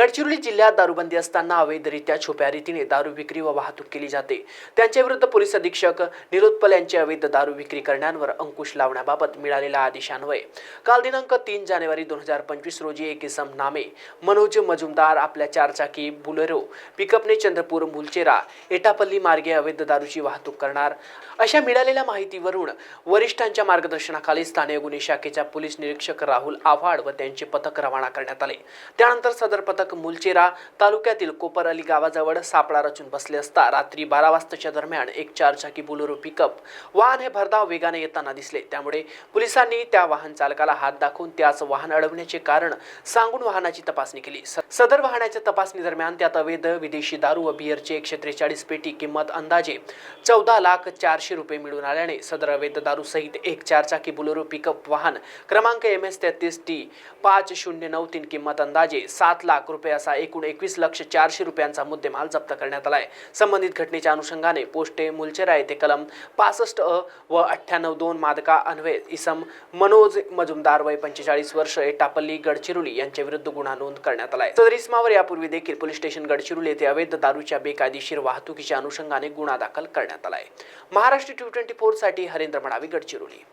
गडचिरोली जिल्ह्यात दारूबंदी असताना अवैधरित्या छुप्या रीतीने दारू विक्री व वाहतूक केली जाते. त्यांच्याविरुद्ध पोलीस अधीक्षक निरुत्पल यांचे अवैध दारू विक्री करण्यावर अंकुश लावण्याबाबत मिळालेल्या आदेशान्वये. काल दिनांक तीन जानेवारी दोन हजार पंचवीस रोजी एक इसम नामे मनोज मजुमदार आपल्या चारचाकी बुलेरो पिकअपने चंद्रपूर मुलचेरा एटापल्ली मार्गे अवैध दारूची वाहतूक करणार. अशा मिळालेल्या माहितीवरून वरिष्ठांच्या मार्गदर्शनाखाली स्थानिक गुन्हे शाखेच्या पोलीस निरीक्षक राहुल आव्हाड व त्यांचे पथक रवाना करण्यात आले. त्यानंतर सदर पथक मुलचेरा तालुक्यातील कोपर अली गावाजवळ सापळा रचून बसले असता रात्री बारा वाजताच्या दरम्यान एक चारचाकी बुलेरो पिकअप वाहन हे भरधाव वेगाने येताना दिसले. त्यामुळे पोलिसांनी त्या वाहन चालकाला हात दाखवून त्याच वाहन अडवण्याचे कारण सांगून वाहनाची तपासणी केली. सदर वाहनाच्या तपासणी दरम्यान त्यात अवैध विदेशी दारू व बियरचे एकशे त्रेचाळीस पेटी किंमत अंदाजे चौदा लाख चारशे रुपये मिळून आल्याने सदर अवैध दारू सहित एक चारचाकी बुलेरो पिकअप वाहन क्रमांक एम एस तेहतीस टी पाच शून्य नऊ तीन किंमत अंदाजे सात लाख रुपये असा एकूण एकवीस लक्ष चारशे रुपयांचा मुद्देमाल जप्त करण्यात आलाय. संबंधित घटनेच्या अनुषंगाने पोस्टे मुलचेरा येथे कलम पासष्ट अ व अठ्ठ्याण्णव दोन मादका अन्वये इसम मनोज मजुमदार वय पंचेचाळीस वर्ष एटापल्ली गडचिरोली यांच्या विरुद्ध गुन्हा नोंद करण्यात आलाय. सदर इस्मावर यापूर्वी देखील पोलीस स्टेशन गडचिरोली येथे अवैध दारूच्या बेकायदेशीर वाहतुकीच्या अनुषंगाने गुन्हा दाखल करण्यात आलाय. महाराष्ट्र टू ट्वेंटी फोरसाठी हरेंद्र मडावी गडचिरोली.